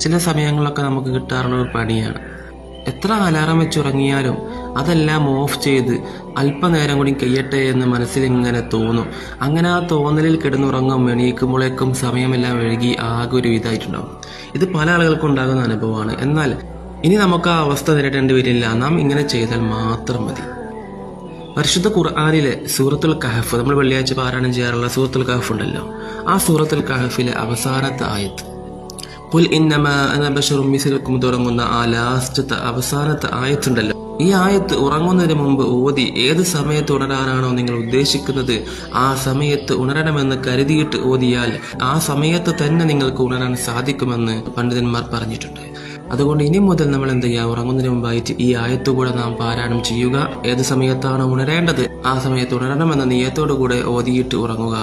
ചില സമയങ്ങളിലൊക്കെ നമുക്ക് കിട്ടാറുള്ള ഒരു പണിയാണ്. എത്ര അലാറം വെച്ചുറങ്ങിയാലും അതെല്ലാം ഓഫ് ചെയ്ത് അല്പനേരം കൂടി കഴിയട്ടെ എന്ന് മനസ്സിൽ ഇങ്ങനെ തോന്നും. അങ്ങനെ ആ തോന്നലിൽ കിടന്നുറങ്ങും എണീക്കുമ്പോഴേക്കും സമയമെല്ലാം ഒഴുകി ആകെ ഒരു ഇതായിട്ടുണ്ടാവും. ഇത് പല ആളുകൾക്കും ഉണ്ടാകുന്ന അനുഭവമാണ്. എന്നാൽ ഇനി നമുക്ക് ആ അവസ്ഥ നേരിടേണ്ടി വരില്ല. നാം ഇങ്ങനെ ചെയ്താൽ മാത്രം മതി. പരിശുദ്ധ ഖുർആാനിലെ സൂറത്തുൽ കഹഫ് നമ്മൾ വെള്ളിയാഴ്ച പാരായണം ചെയ്യാറുള്ള സൂറത്തുൽ കഹഫ് ഉണ്ടല്ലോ. ആ സൂറത്തുൽ കഹഫിലെ അവസാനത്തെ ആയത്ത്. പുൽ ഇന്നമ അനബഷറും മിസിലക്കും തുടങ്ങുന്ന ആ ലാസ്റ്റത്തെ അവസാനത്തെ ആയത്തുണ്ടല്ലോ. ഈ ആയത്ത് ഉറങ്ങുന്നതിന് മുമ്പ് ഓതി ഏത് സമയത്ത് ഉണരാനാണോ നിങ്ങൾ ഉദ്ദേശിക്കുന്നത്? ആ സമയത്ത് ഉണരണമെന്ന് കരുതിയിട്ട് ഓതിയാൽ ആ സമയത്ത് തന്നെ നിങ്ങൾക്ക് ഉണരാൻ സാധിക്കുമെന്ന് പണ്ഡിതന്മാർ പറഞ്ഞിട്ടുണ്ട്. അതുകൊണ്ട് ഇനി മുതൽ നമ്മൾ എന്ത് ചെയ്യുക ഉറങ്ങുന്നതിന് മുമ്പായിട്ട് ഈ ആയത്ത് കൂടെ നാം പാരായണം ചെയ്യുക. ഏത് സമയത്താണ് ഉണരേണ്ടത്? ആ സമയത്ത് ഉണരണമെന്ന നിയത്തോടു കൂടെ ഓതിയിട്ട് ഉറങ്ങുക.